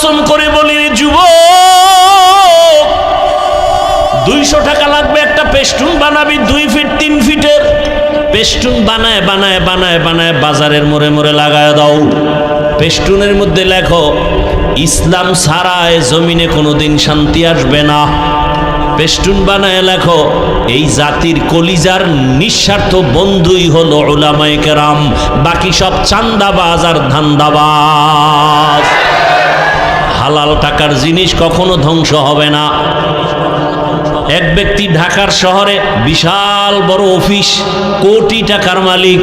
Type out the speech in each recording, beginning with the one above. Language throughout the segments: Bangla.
কসম করে বলি যুব দুইশো টাকা লাগবে একটা পেস্টুন বানাবি, দুই ফিট, তিন ফিটের। পেস্টুন বানায় বানায় বানায় বানায় বাজারের মোড়ে মোড়ে লাগায় দাও। পেস্টুনের মধ্যে লেখো, ইসলাম ছাড়ায় জমিনে কোনোদিন শান্তি আসবে না। পেস্টুন বানায় লেখো, এই জাতির কলিজার নিঃস্বার্থ বন্ধুই হলো ওলামায়ে কেরাম, বাকি সব চান্দাবাজ আর ধান্দাবাজ। হালাল টাকার জিনিস কখনো ধ্বংস হবে না। এক ব্যক্তি ঢাকার শহরে বিশাল বড় অফিস, কোটি টাকার মালিক,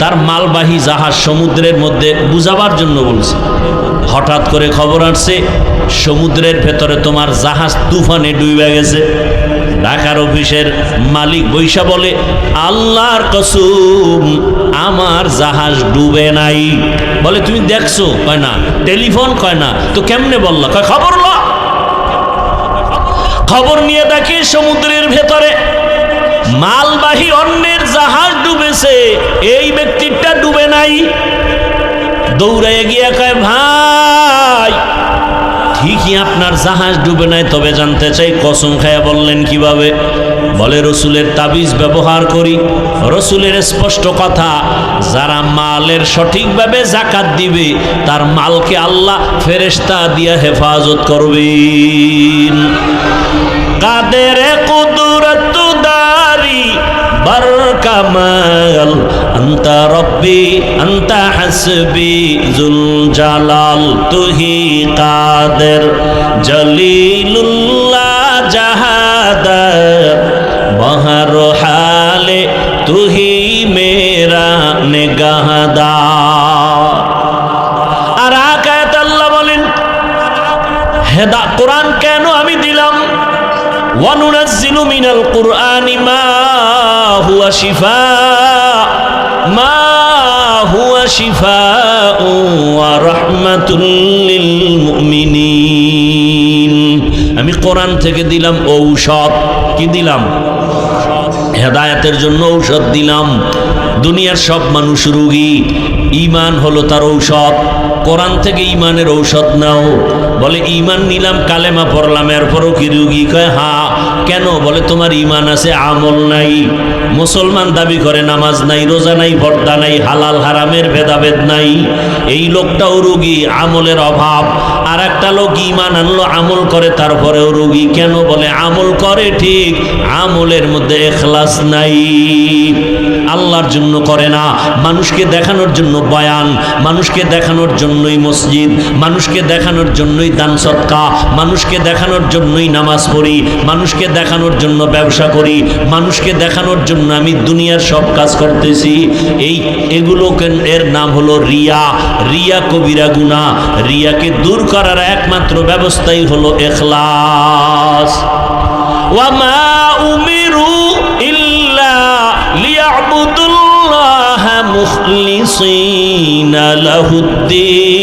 তার মালবাহী জাহাজ সমুদ্রের মধ্যে বুঝাবার জন্য বলছে। হঠাৎ করে খবর আসছে, সমুদ্রের ভেতরে তোমার জাহাজ তুফানে ডুবে গেছে। ঢাকার অফিসের মালিক বৈশা বলে, আল্লাহর কসুম, আমার জাহাজ ডুবে নাই। বলে, তুমি দেখছ? কয়, না। টেলিফোন? কয়, না। তো কেমনে বললা? কয়, খবর ল। খবর নিয়ে দেখি সমুদ্রের ভেতরে মালবাহী অন্যের জাহাজ ডুবেছে, এই ব্যক্তিটা ডুবে নাই। দৌড়ে গিয়ে কয়, ভাই, ঠিকই আপনার জাহাজ ডুবে নাই, তবে জানতে চাই কসম খায়া বললেন কীভাবে? বলে, রসুলের তাবিজ ব্যবহার করি। রসুলের স্পষ্ট কথা, যারা মালের সঠিকভাবে জাকাত দিবে, তার মালকে আল্লাহ ফেরেস্তা দিয়া হেফাজত করবেন। কাদের কুদরত দারি রব্বার কমল অন্ত রব্বি অন্ত হসবি জুল জালাল তুহি কাদের, জলিলুল্লাহ জাহাদ, বহর হালে তুহি মেরা আর হেদা, কোরআন কেন আমি দিলাম? ওয়ানুনাজ্জিলু মিনাল কুরআন شفاء ما هو شفاء ورحمة للمؤمنين আমি কোরআন থেকে দিলাম ঔষধ কি দিলাম হেদায়াতের জন্য ঔষধ দিলাম দুনিয়ার সব মানুষ রুগী ইমান হলো তার ঔষধ। কোরআন থেকে ইমানের ঔষধ নাও। বলে, ইমান নিলাম, কালেমা পড়লাম, এরপরও কি রুগী? কয়, হা, কেন? বলে, তোমার ইমান আছে, আমল নাই। মুসলমান দাবি করে, নামাজ নাই, রোজা নাই, পর্দা নাই, হালাল, হারামের ভেদাভেদ নাই। এই লোকটাও রুগী, আমলের অভাব। আর একটা লোক ইমান আনলো, আমল করে, তারপরেও রুগী। কেন? বলে, আমল করে ঠিক, আমলের মধ্যে এখলাস নাই। আল্লাহর জন্য করে না। মানুষকে দেখানোর জন্য বয়ান, মানুষকে দেখানোর জন্যই মসজিদ, মানুষকে দেখানোর জন্যই দান সৎকা, মানুষকে দেখানোর জন্যই নামাজ পড়ি, মানুষকে দেখানোর জন্য ব্যবসা করি, মানুষকে দেখানোর জন্য আমি দুনিয়ার সব কাজ করতেছি। এই এগুলো এর নাম হলো রিয়া রিয়া কবিরা গুণা রিয়াকে দূর করার একমাত্র ব্যবস্থাই হলো এখলাস। ওয়ামা উমিরু ইল্লা লিয়াবুদুল্লাহ মুখলিসিনা লাহুদ্দিন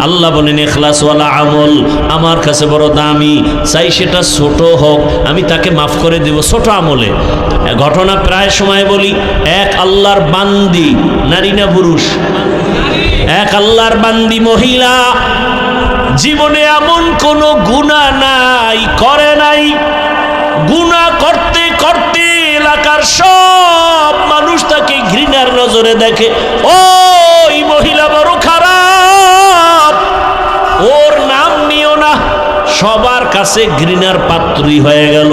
আল্লাহ বলেন এখলাসওয়ালা আমল আমার কাছে বড় দামি। চাই সেটা ছোট হোক, আমি তাকে মাফ করে দেব ছোট আমলে। ঘটনা প্রায় সময় বলি, এক আল্লাহর বান্দি নারী না পুরুষ? এক আল্লাহর বান্দি মহিলা। জীবনে এমন কোনো গুণা নাই, করে নাই। গুণা করতে সব মানুষ তাকে ঘৃণার নজরে দেখে, ওই মহিলা বড় খারাপ, ওর নাম নিও না। সবার কাছে ঘৃণার পাত্রী হয়ে গেল।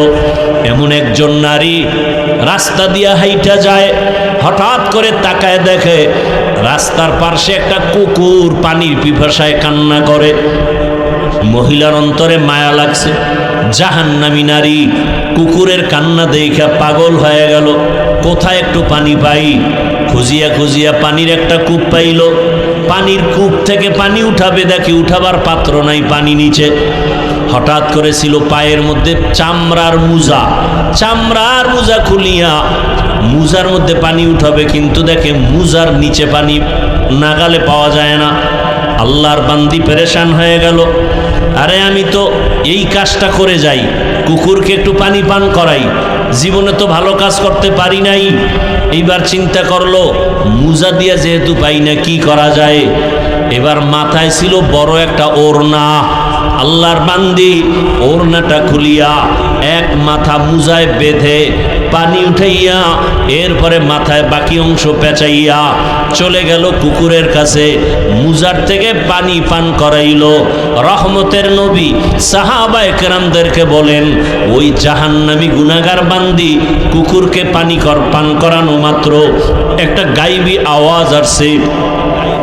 এমন একজন নারী রাস্তা দিয়া হাইটা যায়, হঠাৎ করে তাকায় দেখে, রাস্তার পাশে একটা কুকুর পানির পিপাসায় কান্না করে। মহিলার অন্তরে মায়া লাগছে। জাহান্নামী নারী কুকুরের কান্না দেখা পাগল হয়ে গেল। কোথায় একটু পানি পাই? খুঁজিয়া খুঁজিয়া পানির একটা কূপ পাইল। পানির কূপ থেকে পানি উঠাবে দেখি উঠাবার পাত্র নাই পানি নিচে। হঠাৎ করেছিল পায়ের মধ্যে চামড়ার মুজা। চামড়ার মুজা খুলিয়া মুজার মধ্যে পানি উঠাবে কিন্তু দেখে মুজার নিচে পানি নাগালে পাওয়া যায় না। আল্লাহর বান্দি পেরেশান হয়ে গেল। আরে আমি তো এই কাজটা করে যাই, কুকুরকে একটু পানি পান করাই। জীবনে তো ভালো কাজ করতে পারি নাই। এইবার চিন্তা করল, মুজা দিয়া যেহেতু পাই না, কি করা যায়? এবার মাথায় ছিল বড় একটা ওড়না। আল্লাহর বান্দি, ওড়নাটা খুলিয়া এক মাথা মুজায় বেঁধে পানি উঠাইয়া এরপরে মাথায় বাকি অংশ পেঁচাইয়া চলে গেল কুকুরের কাছে। মুজার থেকে পানি পান করাইল। রহমতের নবী সাহাবা একরামদেরকে বলেন, ওই জাহান্নামি গুনাগার বান্দি কুকুরকে পানি কর, পান করানো মাত্র। একটা গাইবি আওয়াজ আসছে।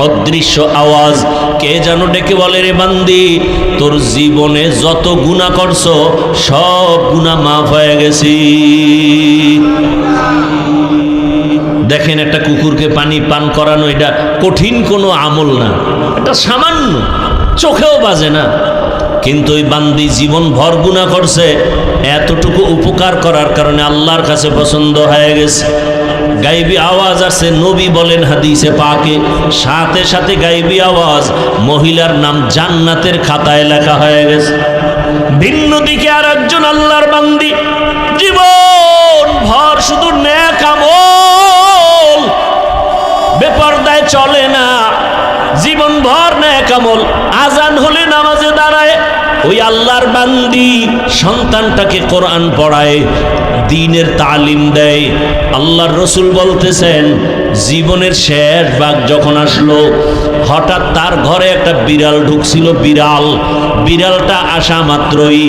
অদৃশ্য আওয়াজ। কে যেন ডেকে বলে, রে বান্দি, তোর জীবনে যত গুণা করছ, সব গুণা মাফ হয়ে গেছি। দেখেন একটা কুকুরকে পানি পান করানো এটা কঠিন কোনো আমল না। এটা সামান্য, চোখেও বাজে না। কিন্তু ওই বান্দি জীবন ভর গুণা করছে, এতটুকু উপকার করার কারণে আল্লাহর কাছে পছন্দ হয়ে গেছে। গাইবি আওয়াজ আছে নবী বলেন হাদিসে পাকে। সাথে সাথে গাইবি আওয়াজ, মহিলার নাম জান্নাতের খাতায় লেখা হয়ে গেছে। ভিন্ন দিকে আর একজন আল্লাহর বান্দি। জীবন ভর শুধু ন্যাক আমল। বেপর্দায় চলে না। জীবন ভর ন্যাক আমল। আজান হলে নামাজে দাঁড়ায়। ওই আল্লাহর বান্দি সন্তানটাকে কোরআন পড়ায় দিনের তালিম দেয়। আল্লাহর রসুল বলতেছেন জীবনের শেষ ভাগ যখন আসলো, হঠাৎ তার ঘরে একটা বিড়াল ঢুকছিল, বিড়াল। বিড়ালটা আসা মাত্রই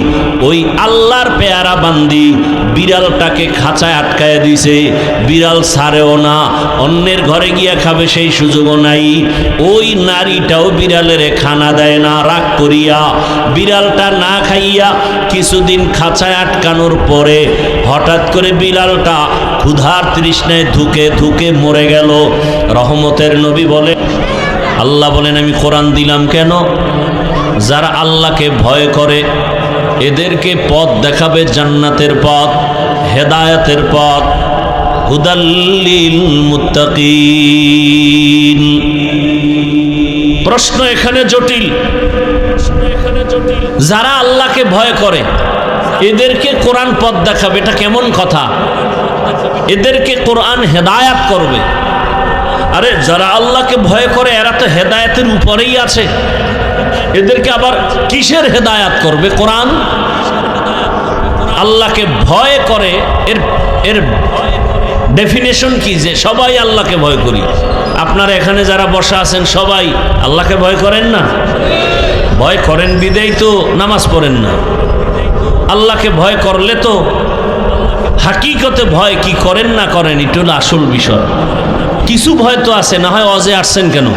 ওই আল্লাহর পেয়ারা বান্দি বিড়ালটাকে খাঁচায় আটকায় দিছে। বিড়াল ছাড়েও না, অন্যের ঘরে গিয়া খাবে সেই সুযোগও নাই। ওই নারীটাও বিড়ালের খানা দেয় না, রাগ করিয়া বিড়ালটা না খাইয়া কিছুদিন খাঁচায় আটকানোর পরে হঠাৎ করে বিড়ালটা ক্ষুধার তৃষ্ণায় ধুকে ধুকে মরে গেল। রহমতের নবী বলে, আল্লাহ বলেন, আমি কোরআন দিলাম কেন? যারা আল্লাহকে ভয় করে, এদেরকে পথ দেখাবে জান্নাতের পথ, হেদায়াতের পথ। হুদাল্লিল মুত্তাকিন। প্রশ্ন এখানে জটিল। যারা আল্লাহকে ভয় করে এদেরকে কোরআন পথ দেখাবে, এটা কেমন কথা? এদেরকে কোরআন হেদায়াত করবে। আরে, যারা আল্লাহকে ভয় করে, এরা তো হেদায়েতের উপরেই আছে। এদেরকে আবার কিসের হেদায়াত করবে? কোরআন? আল্লাহকে ভয় করে, এর এর ডেফিনেশন কি? যে সবাই আল্লাহকে ভয় করি। আপনারা এখানে যারা বসা আছেন, সবাই আল্লাহকে ভয় করেন না? ভয় করেন বিদেই তো, নামাজ পড়েন না। আল্লাহকে ভয় করলে তো হাকিকতে ভয় কি করেন না করেন, এটা হলো আসল বিষয়। কিছু ভয় তো আছে, না হয় অজে আসছেন কেন?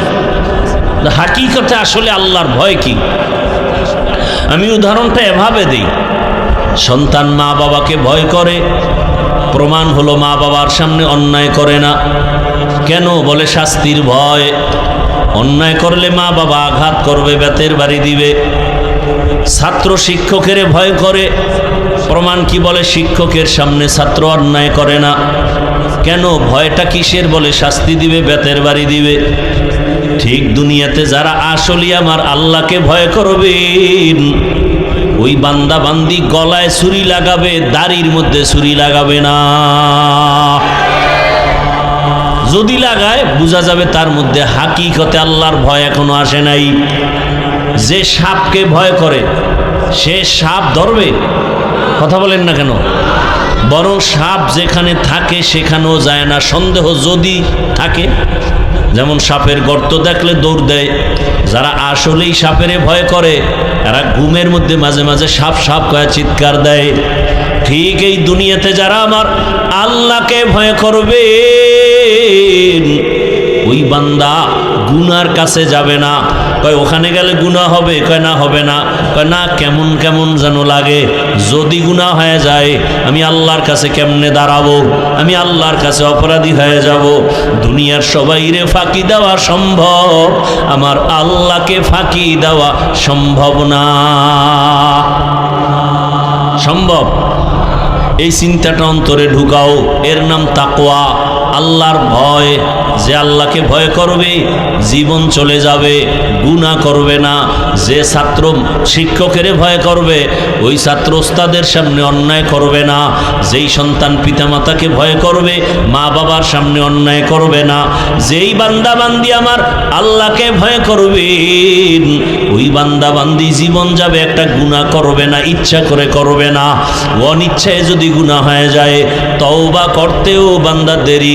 হাকিকতে আসলে আল্লাহর ভয় কি? আমি উদাহরণটা এভাবে দিই। সন্তান মা বাবাকে ভয় করে, প্রমাণ হলো মা বাবার সামনে অন্যায় করে না। কেন? বলে শাস্তির ভয়। অন্যায় করলে মা বাবা আঘাত করবে, বেতের বাড়ি দিবে। ছাত্র শিক্ষকের ভয় করে। প্রমাণ কি বলে? শিক্ষকের সামনে ছাত্র অন্যায় করে না। কেন? ভয়টা কিসের বলে? শাস্তি দিবে, বেতের বাড়ি দিবে। ঠিক দুনিয়াতে যারা আসলে আমার আল্লাহকে ভয় করবেন। ওই বান্দা বান্দি গলায় ছুরি লাগাবে, দাড়ির মধ্যে ছুরি লাগাবে না। যদি লাগায়, বোঝা যাবে তার মধ্যে হাকিকতে আল্লাহর ভয় এখনও আসে নাই। যে সাপকে ভয় করে, সে সাপ ধরবে? কথা বলেন না কেন? বরং সাপ যেখানে থাকে, সেখানেও যায় না। সন্দেহ যদি থাকে, যেমন সাপের গর্ত দেখলে দৌড় দেয়, যারা আসলেই সাপেরে ভয় করে, এরা ঘুমের মধ্যে মাঝে মাঝে সাপ সাপ কয়া চিৎকার দেয়। ঠিক এই দুনিয়াতে যারা আমার আল্লাহকে ভয় করবে ওই বান্দা গুনার কাছে যাবে না। কয়, ওখানে গেলে গুণা হবে? কয়, না, হবে না। কয়, না, কেমন কেমন যেন লাগে। যদি গুণা হয়ে যায়, আমি আল্লাহর কাছে কেমনে দাঁড়াবো? আমি আল্লাহর কাছে অপরাধী হয়ে যাব। দুনিয়ার সবাই রে ফাঁকি দেওয়া সম্ভব। আমার আল্লাহকে ফাঁকি দেওয়া সম্ভব না। সম্ভব? এই চিন্তাটা অন্তরে ঢুকাও। এর নাম তাকোয়া আল্লাহর ভয়, যে আল্লাহকে ভয় করবে, জীবন চলে যাবে গুণা করবে না। যে ছাত্র শিক্ষকের ভয় করবে, ওই ছাত্র ওস্তাদের সামনে অন্যায় করবে না। যেই সন্তান পিতামাতাকে ভয় করবে মা বাবার সামনে অন্যায় করবে না। যেই বান্দা বান্দি আমার আল্লাহকে ভয় করবে, ওই বান্দা বান্দি জীবন যাবে, একটা গুণা করবে না, ইচ্ছা করে করবে না। অনিচ্ছায় যদি গুণা হয়ে যায়, তওবা করতেও বান্দা দেরি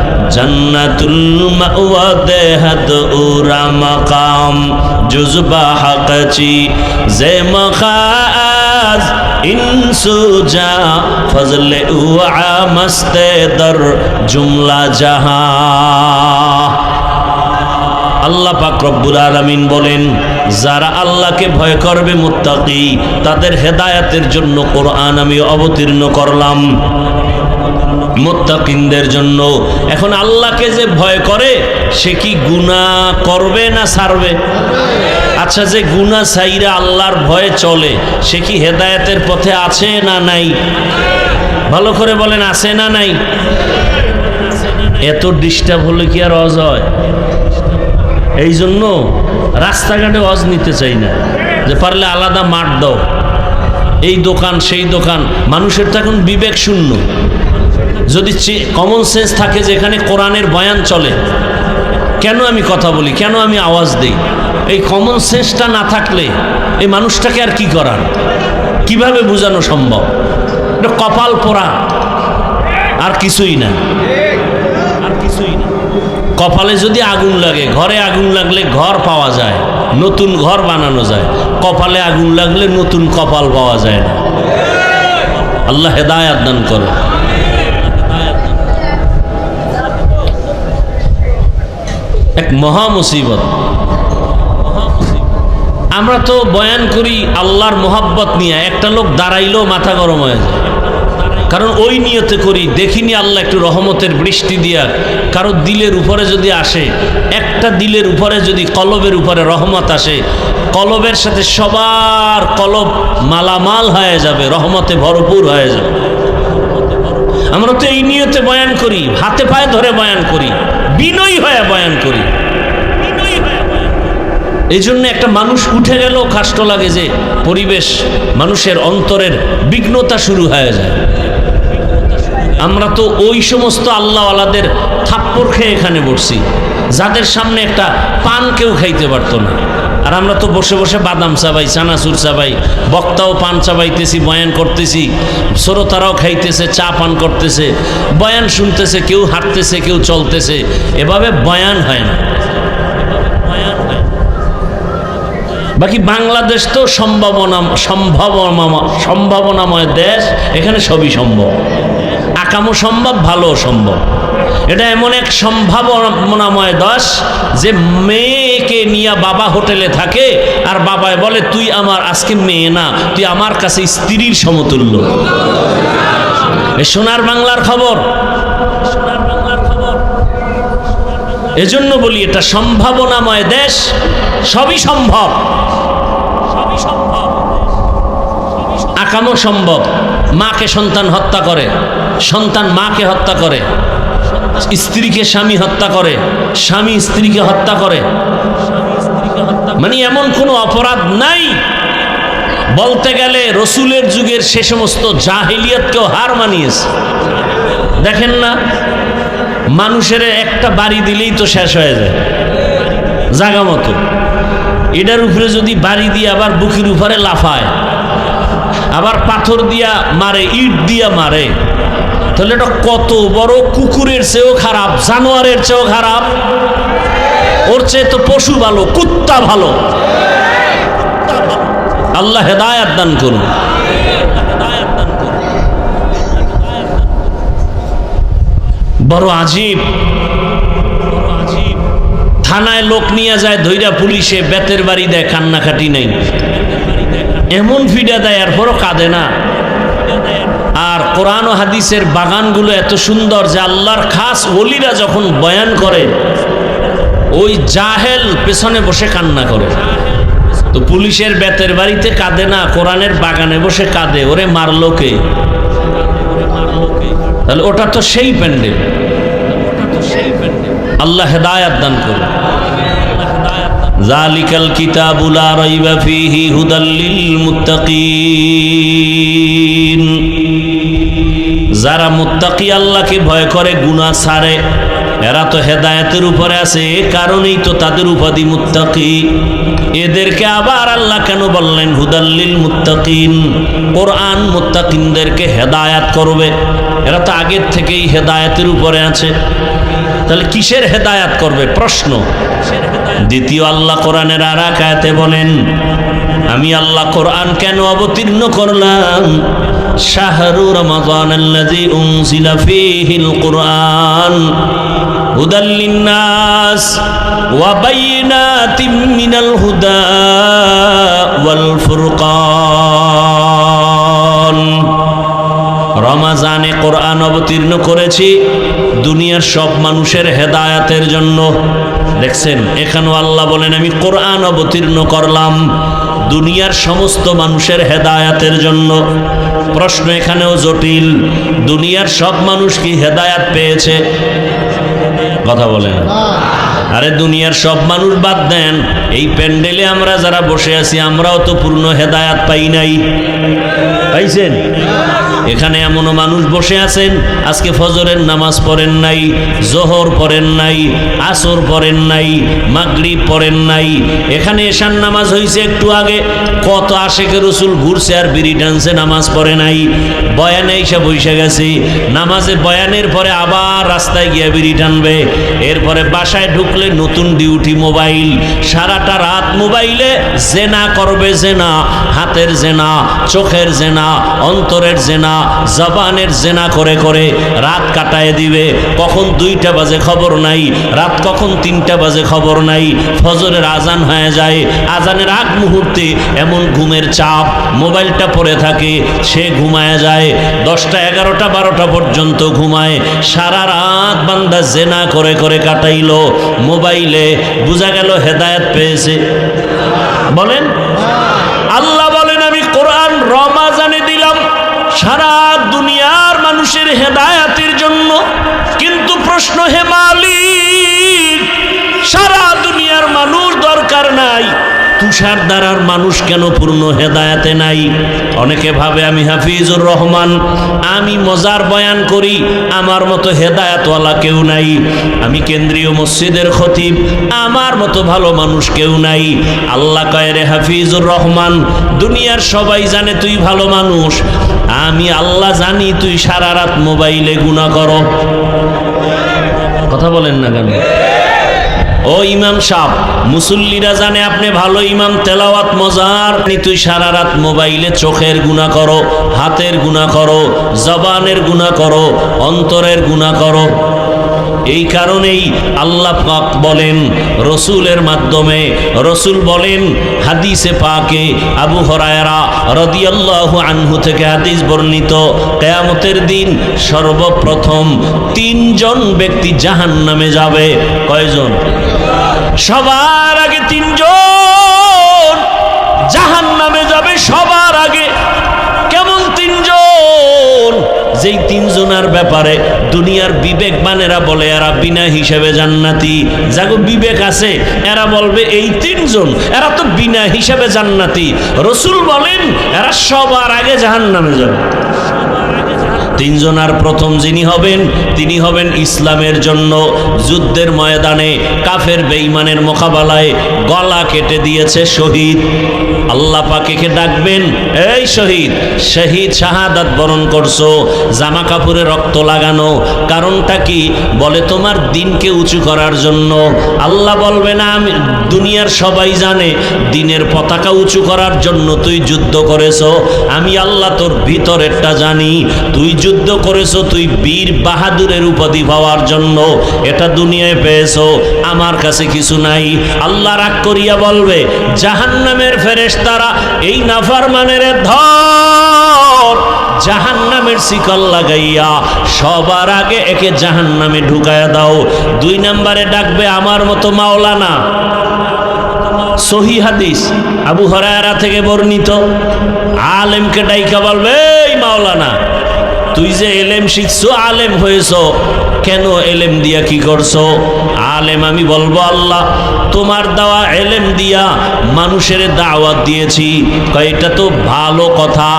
হাকাচি। জে উয়া জুমলা জাহা। আল্লাহ পাক রব্বুল আলমিন বলেন, যারা আল্লাহকে ভয় করবে মুত্তাকি, তাদের হেদায়াতের জন্য কোরআন আমি অবতীর্ণ করলাম। মোত্তাকিনদের জন্য। এখন আল্লাহকে যে ভয় করে, সে কি গুণা করবে না ছাড়বে? আচ্ছা যে গুণা সাইরা আল্লাহর ভয়ে চলে, সে কি হেদায়েতের পথে আছে না নাই? ভালো করে বলেন, আছে না নাই? এত ডিস্টার্ব হলে কি আর অজ হয়? এই জন্য রাস্তাঘাটে অজ নিতে চাই না। যে পারলে আলাদা মাঠ দাও। এই দোকান, সেই দোকান। মানুষের তো এখন বিবেক শূন্য। যদি কমন সেন্স থাকে যে এখানে কোরআনের বয়ান চলে, কেন আমি কথা বলি? কেন আমি আওয়াজ দিই? এই কমন সেন্সটা না থাকলে এই মানুষটাকে আর কি করার কীভাবে বোঝানো সম্ভব? এটা কপাল পোড়া। আর কিছুই না। আর কিছুই না। কপালে যদি আগুন লাগে, ঘরে আগুন লাগলে ঘর পাওয়া যায়, নতুন ঘর বানানো যায়। কপালে আগুন লাগলে নতুন কপাল পাওয়া যায় না। আল্লাহ হেদায়াত দান করে এক মহা মুসিবত। আমরা তো বয়ান করি আল্লাহর মোহাব্বত নিয়ে, একটা লোক দাঁড়াইলেও মাথা গরম হয়ে যায়। কারণ ওই নিয়তে করি, দেখিনি আল্লাহ একটু রহমতের বৃষ্টি দিয়া কারও দিলের উপরে যদি আসে, একটা দিলের উপরে যদি কলবের উপরে রহমত আসে, কলবের সাথে সবার কলব মালামাল হয়ে যাবে, রহমতে ভরপুর হয়ে যাবে। আমরা তো এই নিয়তে বয়ান করি, হাতে পায়ে ধরে বয়ান করি। বিনয়ী হয়ে বয়ান করি। এই জন্য একটা মানুষ উঠে গেল কষ্ট লাগে যে পরিবেশ, মানুষের অন্তরের বিঘ্নতা শুরু হয়ে যায়। আমরা তো ওই সমস্ত আল্লাহওয়ালাদের থাপ্পড় খেয়ে এখানে বসছি। যাদের সামনে একটা পান কেউ খাইতে পারতো না। আর আমরা তো বসে বসে বাদাম চাবাই, চানাচুর চাবাই, বক্তাও পান চাবাইতেছি, বয়ান করতেছি, শ্রোতারাও খাইতেছে, চা পান করতেছে, বয়ান শুনতেছে, কেউ হাঁটতেছে, কেউ চলতেছে। এভাবে বয়ান হয় না। বাকি বাংলাদেশ তো সম্ভাবনা সম্ভাবনা, সম্ভাবনাময় দেশ, এখানে সবই সম্ভব। আকামও সম্ভব ভালো সম্ভব। এটা এমন এক সম্ভাবনাময় দশ যে মেয়েকে নিয়ে বাবা হোটেলে থাকে আর বাবায় বলে, তুই আমার আজকে মেয়ে না, তুই আমার কাছে স্ত্রীর সমতুল্য। সোনার বাংলার খবর সোনার বাংলার খবর। এজন্য বলি, এটা সম্ভাবনাময় দেশ, সবই সম্ভব। সবই সম্ভব। আকামও সম্ভব। মাকে সন্তান হত্যা করে, সন্তান মাকে হত্যা করে, স্ত্রীকে স্বামী হত্যা করে, স্বামী স্ত্রীকে হত্যা করে। মানে এমন কোনো অপরাধ নাই। বলতে গেলে রসুলের যুগের সে সমস্ত জাহিলিয়তকেও হার মানিয়েছে। দেখেন না, মানুষের একটা বাড়ি দিলেই তো শেষ হয়ে যায়, জাগা মতো। এটার উপরে যদি বাড়ি দিয়ে আবার বুকির উপরে লাফায় আবার পাথর দিয়া মারে, ইট দিয়া মারে। তাহলে এটা কত বড় কুকুরের চেয়েও খারাপ, জানোয়ারের চেয়েও খারাপ? ওর চেয়ে তো পশু ভালো, কুত্তা ভালো। আল্লাহ হেদায়াত দান করুন। বড় আজীব। থানায় লোক নিয়ে যায়, ধৈরা পুলিশে, বেতের বাড়ি দেয়, কান্নাকাটি নেই। এমন ফিডা দেয় এরপরও কাঁদে না। আর কোরআন ও হাদিসের বাগানগুলো এত সুন্দর যে আল্লাহর খাস ওলিরা যখন বয়ান করে, ওই জাহেল পেছনে বসে কান্না করে। তো পুলিশের বেতের বাড়িতে কাঁদে না, কোরআনের বাগানে বসে কাঁদে, ওরে মারলো কে? তাহলে ওটা তো সেই প্যান্ডেল। আল্লাহ হেদায়াত দান করুন। জালিকাল কিতাবুলা রাইবা ফিহি হুদাল্লিল মুত্তাকিন। যারা মুত্তাকি আল্লাহকে ভয় করে, গুনাহ ছাড়ে, এরা তো হেদায়েতের উপরে আছে, এ কারণেই তো তাদের উপাধি মুত্তাকি। এদেরকে আবার আল্লাহ কেন বললেন হুদাল্লিল মুত্তাকিন? কোরআন মুত্তাকিনদেরকে হেদায়াত করবে। এরা তো আগের থেকেই হেদায়েতের উপরে আছে। তাহলে কিসের হেদায়াত করবে? প্রশ্ন। দ্বিতীয় আল্লাহ কোরআনের আর আয়াতে বলেন, আমি আল্লাহ কোরআন কেন অবতীর্ণ করলাম? শাহরু উনজিলা হুদা রমাজানে কোরআন অবতীর্ণ করেছি, দুনিয়ার সব মানুষের হেদায়াতের জন্য। দেখছেন? এখানেও আল্লাহ বলেন, আমি কোরআন অবতীর্ণ করলাম দুনিয়ার সমস্ত মানুষের হেদায়াতের জন্য। প্রশ্ন এখানেও জটিল, দুনিয়ার সব মানুষ কি হেদায়াত পেয়েছে? কথা বলেন। আরে, দুনিয়ার সব মানুষ বাদ দেন। এই প্যান্ডেলে আমরা যারা বসে আছি, আমরাও তো পূর্ণ হেদায়াত পাই নাই। পাইছেন? এখানে এমনও মানুষ বসে আছেন, আজকে ফজরের নামাজ পড়েন নাই, জোহর পড়েন নাই, আসর পড়েন নাই, মাগরিব পড়েন নাই। এখানে এশান নামাজ হয়েছে একটু আগে, কত আশেকে রসুল ঘুরছে আর বিড়ি টানছে, নামাজ পড়ে নাই। বয়ানে এসে বসে গেছে, নামাজে বয়ানের পরে আবার রাস্তায় গিয়ে বিড়ি টানবে, এরপরে বাসায় ঢুকলে নতুন ডিউটি মোবাইল সারাটা রাত মোবাইলে জেনা করবে জেনা, হাতের জেনা, চোখের জেনা, অন্তরের জেনা, জবানের জেনা করে করে রাত কাটায় দিবে। কখন দুইটা বাজে খবর নাই, রাত কখন তিনটা বাজে খবর নাই, ফজরের আজান হয়ে যায়। আজানের আগ মুহূর্তে এমন ঘুমের চাপ, মোবাইলটা পড়ে থাকে, সে ঘুমায় যায়। দশটা, এগারোটা, বারোটা পর্যন্ত ঘুমায়। সারা রাত বান্দা জেনা করে করে কাটাইলো। মোবাইলে বোঝা গেল হেদায়েত পেয়েছে বলেন? আল্লাহ বলেন, আমি কোরআন রমাজানে দিলাম সারা দুনিয়ার মানুষের হেদায়াতের জন্য। কিন্তু প্রশ্ন হেমালি সারা দুনিয়ার মানুষ দরকার নাই। তুষার দ্বারার মানুষ কেন পূর্ণ হেদায়াতে নাই? অনেকে ভাবে, আমি হাফিজুর রহমান, আমি মজার বয়ান করি, আমার মতো হেদায়াতওয়ালা কেউ নাই। আমি কেন্দ্রীয় মসজিদের খতিব, আমার মতো ভালো মানুষ কেউ নাই। আল্লাহ কয়, রে হাফিজুর রহমান, দুনিয়ার সবাই জানে তুই ভালো মানুষ। আমি আল্লাহ জানি তুই সারা রাত মোবাইলে গুণা করো। কথা বলেন না কেন? ও ইমাম সাহ মুসল্লিরা জানে আপনি ভালো ইমাম, তেলাওয়াত মজার। তুই সারা রাত মোবাইলে চোখের গুণা করো, হাতের গুণা করো, জবানের গুণা করো, অন্তরের গুণা করো। এই কারণেই আল্লাহ পাক বলেন, রসুলের মাধ্যমে, রসুল বলেন, হাদিসে পাকে আবু হরায়রা রদিয়াল্লাহু আনহু থেকে হাদিস বর্ণিত, কেয়ামতের দিন সর্বপ্রথম তিনজন ব্যক্তি জাহান নামে যাবে। কয়জন? সবার আগে তিনজন। যেই তিনজনার ব্যাপারে দুনিয়ার বিবেকবানেরা বলে, এরা বিনা হিসেবে জান্নাতি। যাগো বিবেক আছে, এরা বলবে, এই তিনজন, এরা তো বিনা হিসেবে জান্নাতি। রসুল বলেন, এরা সবার আগে জাহান নামে যাবে। তিনজনার প্রথম যিনি হবেন, তিনি হবেন ইসলামের জন্য যুদ্ধের ময়দানে কাফের বেঈমানের মোকাবেলায় গলা কেটে দিয়েছে শহীদ। আল্লাহ পাকেকে ডাকবেন? এই শহীদ শহীদ শাহাদাত বরণ করছ, জামা কাপড়ে রক্ত লাগানো, কারণটা কি? বলে তোমার দিনকে উঁচু করার জন্য। আল্লাহ বলবে, না, আমি, দুনিয়ার সবাই জানে, দিনের পতাকা উঁচু করার জন্য তুই যুদ্ধ করেছ। আমি আল্লাহ তোর ভিতরেরটা জানি, তুই যুদ্ধ যুদ্ধ করেছ, তুই বীর বাহাদুরের উপাধি পাওয়ার জন্য। এটা দুনিয়ায় পেয়েছ, আমার কাছে কিছু নাই। আল্লাহ রাগ করিয়া বলবে, জাহান্নামের ফেরেশতারা, এই নাফারমানের ধর। জাহান্নামের শিকল লাগাইয়া সবার আগে একে জাহান্নামে ঢুকায়া দাও। দুই নম্বরে ডাকবে, আমার মতো মাওলানা। সহি হাদিস, আবু হরায়রা থেকে বর্ণিত। আলেমকে ডাইকা বলবে, এই মাওলানা তুই যে এলেম শিখছো আলেম হয়েছ কেন এলেম দিয়া কি করছ? আলেম, আমি বলব আল্লাহ, তোমার দেওয়া এলেম দিয়া মানুষের দাওয়াত দিয়েছি। এটা তো ভালো কথা,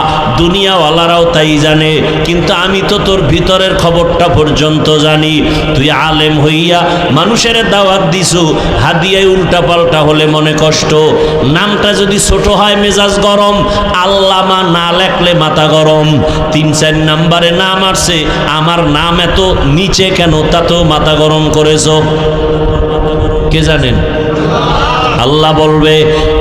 দুনিয়াওয়ালারাও তাই জানে, কিন্তু আমি তো তোর ভিতরের খবরটা পর্যন্ত জানি। তুই আলেম হইয়া মানুষের দাওয়াত দিছু, হাদিয়ায় উল্টা পাল্টা হলে মনে কষ্ট। নামটা যদি ছোট হয়, মেজাজ গরম, আল্লামা না লেখলে মাথা গরম। তিন, চার নাম্বারে নাম আসছে, আমার নাম এত নিচে কেন, তাতেও মাথা গরম করেছ? কে জানেন? আল্লাহ বলবে,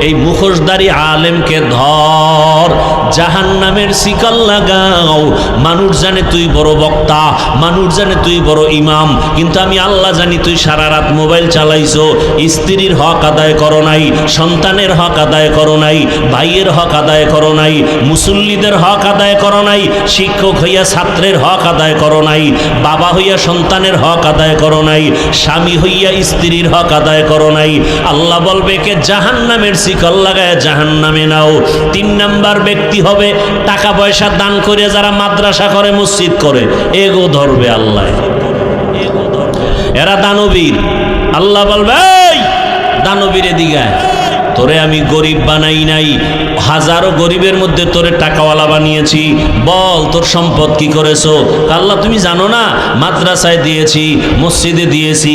এই মুখোশধারী আলেমকে ধর জাহান নামের শিকল লাগাও। মানুষ জানে তুই বড় বক্তা, মানুষ জানে তুই বড় ইমাম, কিন্তু আমি আল্লাহ জানি তুই সারা রাত মোবাইল চালাইছো। স্ত্রীর হক আদায় করো নাই, সন্তানের হক আদায় করো নাই, ভাইয়ের হক আদায় করো নাই, মুসল্লিদের হক আদায় করো নাই, শিক্ষক হইয়া ছাত্রের হক আদায় করো নাই, বাবা হইয়া সন্তানের হক আদায় করো নাই, স্বামী হইয়া স্ত্রীর হক আদায় করো নাই। আল্লাহ বলবে কে জাহান নামের শিকল লাগায় জাহান নামে নাও। তিন নাম্বার ব্যক্তি হবে টাকা পয়সা দান করে যারা মাদ্রাসা করে, মসজিদ করে। এগো ধরবে আল্লাহ। এরা দানবীর। আল্লাহ বলবে দানবীর দিগায় তোরে আমি গরিব বানাই নাই, হাজারো গরিবের মধ্যে তোরে টাকাওয়ালা বানিয়েছি, বল তোর সম্পদ কি করেছ? আল্লাহ, তুমি জানো না, মাদ্রাসায় দিয়েছি, মসজিদে দিয়েছি,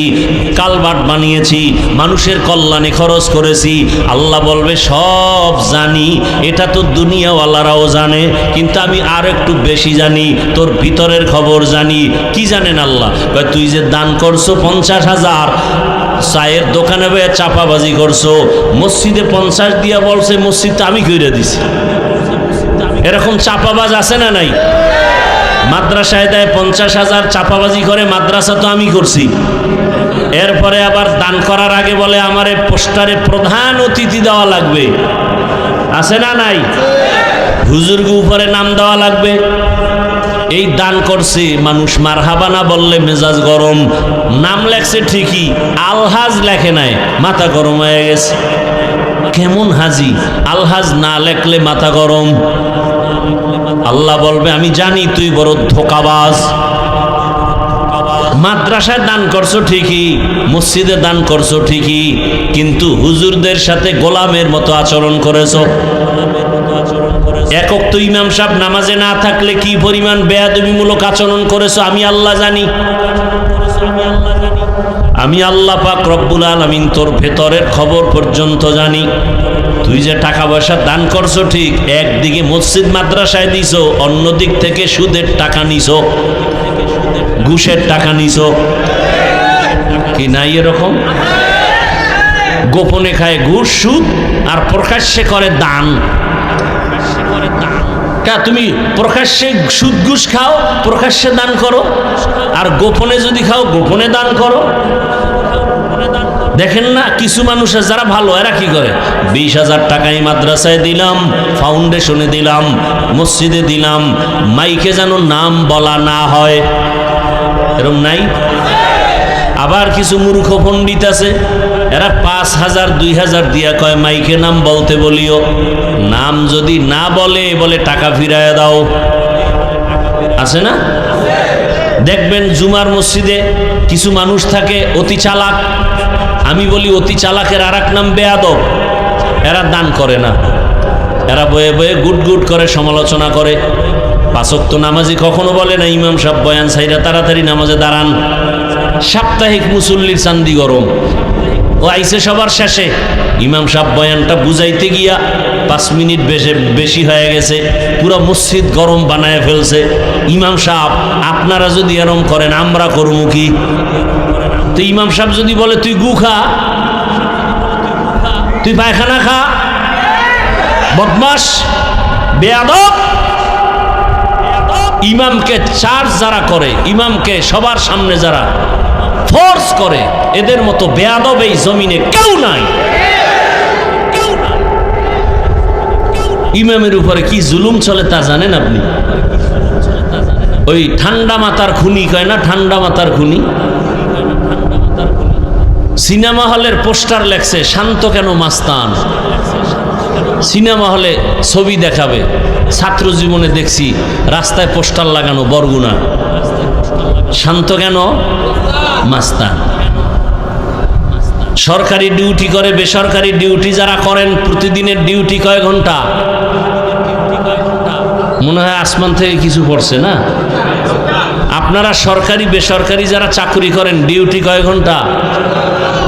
কালবাট বানিয়েছি, মানুষের কল্যাণে খরচ করেছি। আল্লাহ বলবে, সব জানি, এটা তো দুনিয়াওয়ালারাও জানে, কিন্তু আমি আর একটু বেশি জানি, তোর ভিতরের খবর জানি। কি জানেন আল্লাহ? তুই যে দান করছ পঞ্চাশ হাজার চায়ের দোকানে বয়ে চাপাবাজি করছ, মসজিদে পঞ্চাশ দিয়া বলছে, মসজিদটা আমি কইরে দিছি। এরকম চাপাবাজ আছে না নাই? মাদ্রাসায় দেয় পঞ্চাশ হাজার, চাপাবাজি করে, মাদ্রাসা তো আমি করছি। এরপরে আবার দান করার আগে বলে, আমারে পোস্টারে প্রধান অতিথি দেওয়া লাগবে। আছে না নাই? হুজুরকে উপরে নাম দেওয়া লাগবে। এই দান করছে, মানুষ মারহাবা না বললে মেজাজ গরম। নাম লেখছে ঠিকই, আলহাজ লেখে নাই, মাথা গরম হয়ে গেছে। কেমন হাজি, আলহাজ না লেখলে মাথা গরম। আল্লাহ বলবে, আমি জানি তুই বড় ধোকাবাজ। মাদ্রাসায় দান করছ ঠিকই, মসজিদে দান করছ ঠিকই, কিন্তু হুজুরদের সাথে গোলামের মতো আচরণ করেছ। একক তো ইমাম সাহেব, নামাজে না থাকলে কি পরিমাণ বেয়াদবিমূলক আচরণ করেছ? আমি আল্লাহ জানি। আমি আল্লাহ পাক রব্বুল আলমিন তোর ভেতরের খবর পর্যন্ত জানি। তুই যে টাকা পয়সা দান করছ ঠিক, একদিকে মসজিদ মাদ্রাসায় দিছো অন্য দিক থেকে সুদের টাকা নিছো, ঘুষের টাকা নিছো। কি নাই এরকম? গোপনে খায় ঘুষ, সুদ, আর প্রকাশ্যে করে দান। কা, তুমি প্রকাশ্যে সুদ খাও, প্রকাশ্যে দান করো, আর গোপনে যদি খাও, গোপনে দান করো। দেখেন না, কিছু মানুষের যারা ভালো, এরা কি করে? বিশ হাজার টাকায় মাদ্রাসায় দিলাম, ফাউন্ডেশনে দিলাম, মসজিদে দিলাম, মাইকে যেন নাম বলা না হয়। এরম নাই? আবার কিছু মূর্খ পণ্ডিত আছে এরা পাঁচ হাজার, দুই হাজার দিয়া কয়, মাইকে নাম বলতে বলিও। নাম যদি না বলে বলে টাকা ফিরায় দাও। আছে না? দেখবেন জুমার মসজিদে কিছু মানুষ থাকে, অতি চালাক। আমি বলি, অতি চালাকের আর নাম বেয়াদব। এরা দান করে না। এরা বয়ে বয়ে গুট গুট করে, সমালোচনা করে। পাঁচক্ত নামাজি কখনো বলে না, ইমাম সাহেব বয়ান সাইরা তাড়াতাড়ি নামাজে দাঁড়ান। সাপ্তাহিক মুসল্লির চান্দি গরম। ও আইসে সবার শেষে। ইমাম সাহেব বয়ানটা বুঝাইতে গিয়া পাঁচ মিনিট বেশি বেশি হয়ে গেছে, পুরো মসজিদ গরম বানায় ফেলছে। ইমাম সাহেব, আপনারা যদি এরম করেন, আমরা করব কি? তো ইমাম সাহেব যদি বলে, তুই গু খা। তুই পায়খানা খা। বদমাস বেয়াদব। ইমামকে চার্জ যারা করে, ইমামকে সবার সামনে যারা ফোর্স করে, এদের মতো বেয়াদব এই জমিনে কেউ নাই। ইমামের উপরে কি জুলুম চলে তা জানেন আপনি? ওই ঠান্ডা মাথার খুনি কয় না, ঠান্ডা মাথার খুনি? সিনেমা হলের পোস্টার লেখছে, শান্ত কেন মাস্তান? সিনেমা হলে ছবি দেখাবে। ছাত্র জীবনে দেখছি, রাস্তায় পোস্টার লাগানো বরগুনা। শান্ত কেন? মাস্তান। সরকারি ডিউটি করে বেসরকারি ডিউটি যারা করেন, প্রতিদিনের ডিউটি কয় ঘণ্টা? মনে হয় আসমান থেকে কিছু পড়ছে না? আপনারা সরকারি, বেসরকারি যারা চাকরি করেন, ডিউটি কয় ঘণ্টা?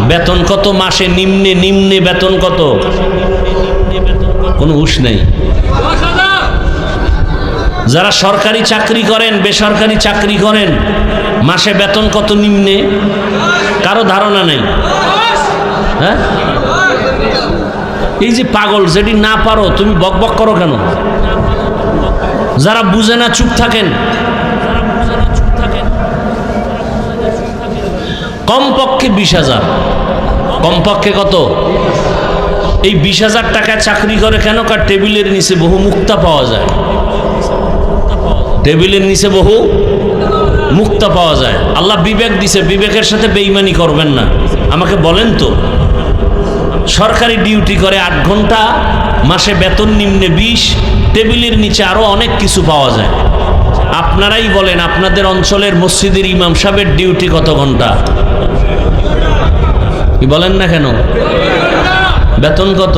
বেতন কত মাসে? নিম্নে নিম্নে বেতন কত? কোনো হুশ নেই। যারা সরকারি চাকরি করেন, বেসরকারি চাকরি করেন, মাসে বেতন কত নিম্নে? কারও ধারণা নেই। হ্যাঁ? এই যে পাগল যেটি না পারো, তুমি বকবক করো কেন? যারা বুঝে না, চুপ থাকেন। কমপক্ষে বিশ হাজার। কমপক্ষে কত? এই বিশ হাজার টাকায় চাকরি করে কেন? কার টেবিলের নিচে বহু মুক্তা পাওয়া যায়। টেবিলের নিচে বহু মুক্তা পাওয়া যায়। আল্লাহ বিবেক দিছে, বিবেকের সাথে বেইমানি করবেন না। আমাকে বলেন তো, সরকারি ডিউটি করে আট ঘণ্টা, মাসে বেতন নিম্নে বিশ, টেবিলের নিচে আরও অনেক কিছু পাওয়া যায়। আপনারাই বলেন, আপনাদের অঞ্চলের মসজিদের ইমাম সাহেবের ডিউটি কত ঘণ্টা? বলেন না কেন? বেতন কত?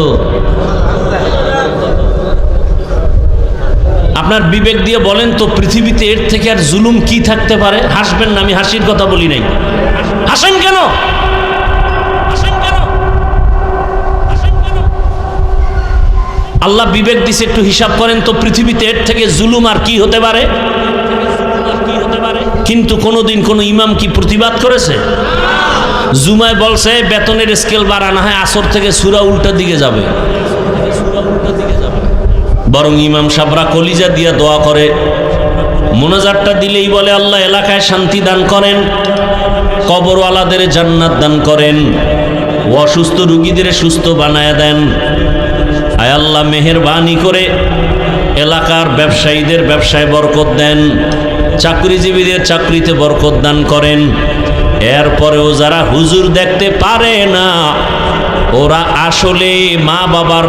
আপনার বিবেক দিয়ে বলেন তো, পৃথিবীতে এর থেকে আর জুলুম কি থাকতে পারে? হাসবেন না, আমি হাসির কথা বলি নাই। হাসেন কেন? আল্লাহ বিবেক দিছে, একটু হিসাব করেন তো, পৃথিবীতে এর থেকে জুলুম আর কি হতে পারে? কিন্তু কোনোদিন কোনো ইমাম কি প্রতিবাদ করেছে? জুমায় বলছে, বেতনের স্কেল বাড়ানো হয়, আসর থেকে সুরা উল্টা দিকে যাবে। বরং ইমাম সাবরা কলিজা দিয়া দোয়া করে। মোনাজারটা দিলেই বলে, আল্লাহ এলাকায় শান্তি দান করেন, কবরওয়ালাদের জান্নাত দান করেন, অসুস্থ রুগীদের সুস্থ বানায় দেন। আয় আল্লাহ, মেহেরবানি করে এলাকার ব্যবসায়ীদের ব্যবসায় বরকত দেন, চাকরিজীবীদের চাকরিতে বরকত দান করেন। এরপরেও যারা হুজুর দেখতে পারে না, ওরা আসলে মা বাবার